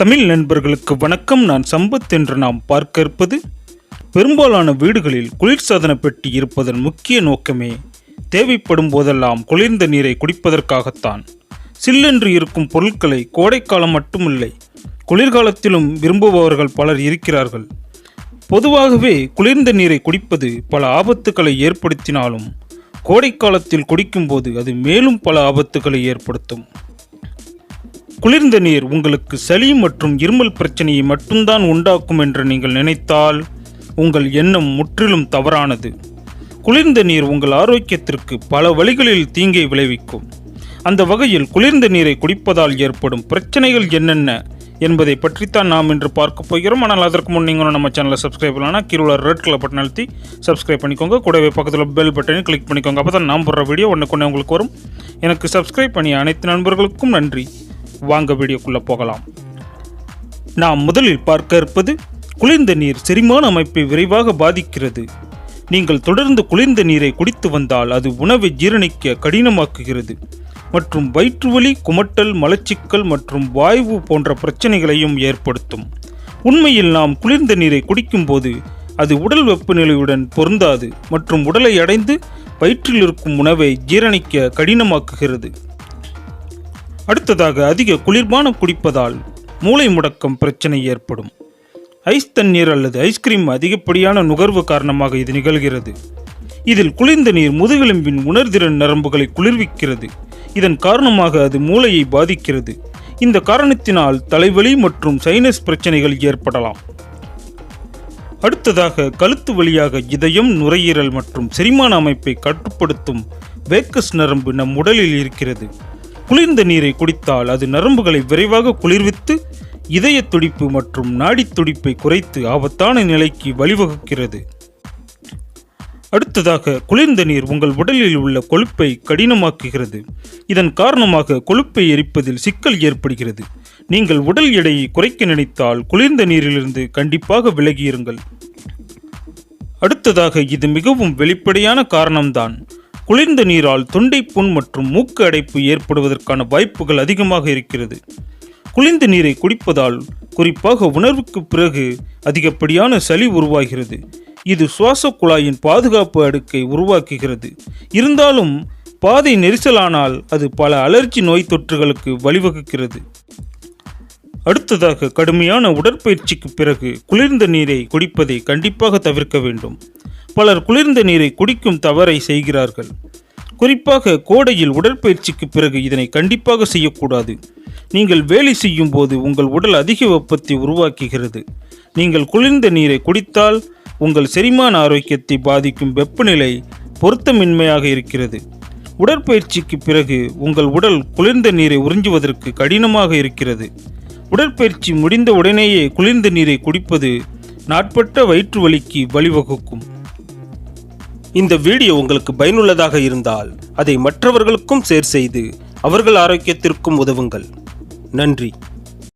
தமிழ் நண்பர்களுக்கு வணக்கம். நான் சம்பத் என்று நாம் பார்க்க இருப்பது பெரும்பாலான வீடுகளில் குளிர்சாதன பெட்டி இருப்பதன் முக்கிய நோக்கமே தேவைப்படும் போதெல்லாம் குளிர்ந்த நீரை குடிப்பதற்காகத்தான். சில்லென்று இருக்கும் பொருட்களை கோடைக்காலம் மட்டுமில்லை குளிர்காலத்திலும் விரும்புபவர்கள் பலர் இருக்கிறார்கள். பொதுவாகவே குளிர்ந்த நீரை குடிப்பது பல ஆபத்துக்களை ஏற்படுத்தினாலும் கோடைக்காலத்தில் குடிக்கும்போது அது மேலும் பல ஆபத்துக்களை ஏற்படுத்தும். குளிர்ந்த நீர் உங்களுக்கு சளி மற்றும் இருமல் பிரச்சனையை மட்டும்தான் உண்டாக்கும் என்று நீங்கள் நினைத்தால் உங்கள் எண்ணம் முற்றிலும் தவறானது. குளிர்ந்த நீர் உங்கள் ஆரோக்கியத்திற்கு பல வழிகளில் தீங்கை விளைவிக்கும். அந்த வகையில் குளிர்ந்த நீரை குடிப்பதால் ஏற்படும் பிரச்சனைகள் என்னென்ன என்பதை பற்றித்தான் நாம் இன்று பார்க்க போகிறோம். ஆனால் அதற்கு முன் நீங்கள் நம்ம சேனலை சப்ஸ்கிரைப் பண்ணலாம் கீழே ரெட் கலர் பட்டன் அழுத்தி சப்ஸ்கிரைப் பண்ணிக்கோங்க. கூடவே பக்கத்தில் பெல் பட்டனை கிளிக் பண்ணிக்கோங்க. அப்போ தான் நான் போடுற வீடியோ ஒன்றுக்கு உங்களுக்கு வரும். எனக்கு சப்ஸ்கிரைப் பண்ணிய அனைத்து நண்பர்களுக்கும் நன்றி. வாங்க வீடியோக்குள்ளே போகலாம். நாம் முதலில் பார்க்க இருப்பது குளிர்ந்த நீர் செரிமான அமைப்பை விரைவாக பாதிக்கிறது. நீங்கள் தொடர்ந்து குளிர்ந்த நீரை குடித்து வந்தால் அது உணவை ஜீரணிக்க கடினமாக்குகிறது. மற்றும் வயிற்றுவலி குமட்டல் மலச்சிக்கல் மற்றும் வாய்வு போன்ற பிரச்சனைகளையும் ஏற்படுத்தும். உண்மையில் நாம் குளிர்ந்த நீரை குடிக்கும்போது அது உடல் வெப்பநிலையுடன் பொருந்தாது மற்றும் உடலை அடைந்து வயிற்றில் இருக்கும் உணவை ஜீரணிக்க கடினமாக்குகிறது. அடுத்ததாக அதிக குளிர்பானம் குடிப்பதால் மூளை முடக்கம் பிரச்சனை ஏற்படும். ஐஸ் தண்ணீர் அல்லது ஐஸ்கிரீம் அதிகப்படியான நுகர்வு காரணமாக இது நிகழ்கிறது. இதில் குளிர்ந்த நீர் முதுகெலும்பின் உணர்திறன் நரம்புகளை குளிர்விக்கிறது. இதன் காரணமாக அது மூளையை பாதிக்கிறது. இந்த காரணத்தினால் தலைவலி மற்றும் சைனஸ் பிரச்சனைகள் ஏற்படலாம். அடுத்ததாக கழுத்து வழியாக இதயம் நுரையீரல் மற்றும் செரிமான அமைப்பை கட்டுப்படுத்தும் வேக்கஸ் நரம்பு நம் உடலில் இருக்கிறது. குளிர்ந்த நீரை குடித்தால் அது நரம்புகளை விரைவாக குளிர்வித்து இதய துடிப்பு மற்றும் நாடித் துடிப்பை குறைத்து ஆபத்தான நிலைக்கு வழிவகுக்கிறது. அடுத்ததாக குளிர்ந்த நீர் உங்கள் உடலில் உள்ள கொழுப்பை கடினமாக்குகிறது. இதன் காரணமாக கொழுப்பை எரிப்பதில் சிக்கல் ஏற்படுகிறது. நீங்கள் உடல் எடையை குறைக்க நினைத்தால் குளிர்ந்த நீரிலிருந்து கண்டிப்பாக விலகியிருங்கள். அடுத்ததாக இது மிகவும் வெளிப்படையான காரணம்தான். குளிர்ந்த நீரால் தொண்டை புண் மற்றும் மூக்கு அடைப்பு ஏற்படுவதற்கான வாய்ப்புகள் அதிகமாக இருக்கிறது. குளிர்ந்த நீரை குடிப்பதால் குறிப்பாக உணர்வுக்கு பிறகு அதிகப்படியான சளி உருவாகிறது. இது சுவாச குழாயின் பாதுகாப்பு அடுக்கை உருவாக்குகிறது. இருந்தாலும் பாதை நெரிசலானால் அது பல அலர்ஜி நோய் தொற்றுகளுக்கு வழிவகுக்கிறது. அடுத்ததாக கடுமையான உடற்பயிற்சிக்கு பிறகு குளிர்ந்த நீரை குடிப்பதை கண்டிப்பாக தவிர்க்க வேண்டும். பலர் குளிர்ந்த நீரை குடிக்கும் தவறை செய்கிறார்கள். குறிப்பாக கோடையில் உடற்பயிற்சிக்கு பிறகு இதனை கண்டிப்பாக செய்யக்கூடாது. நீங்கள் வேலை செய்யும் போது உங்கள் உடல் அதிக வெப்பத்தை உருவாக்குகிறது. நீங்கள் குளிர்ந்த நீரை குடித்தால் உங்கள் செரிமான ஆரோக்கியத்தை பாதிக்கும் வெப்பநிலை பொருத்தமின்மையாக இருக்கிறது. உடற்பயிற்சிக்கு பிறகு உங்கள் உடல் குளிர்ந்த நீரை உறிஞ்சுவதற்கு கடினமாக இருக்கிறது. உடற்பயிற்சி முடிந்த உடனேயே குளிர்ந்த நீரை குடிப்பது நாட்பட்ட வயிற்று வலிக்கு வழிவகுக்கும். இந்த வீடியோ உங்களுக்கு பயனுள்ளதாக இருந்தால் அதை மற்றவர்களுக்கும் ஷேர் செய்து அவர்கள் ஆரோக்கியத்திற்கும் உதவுங்கள். நன்றி.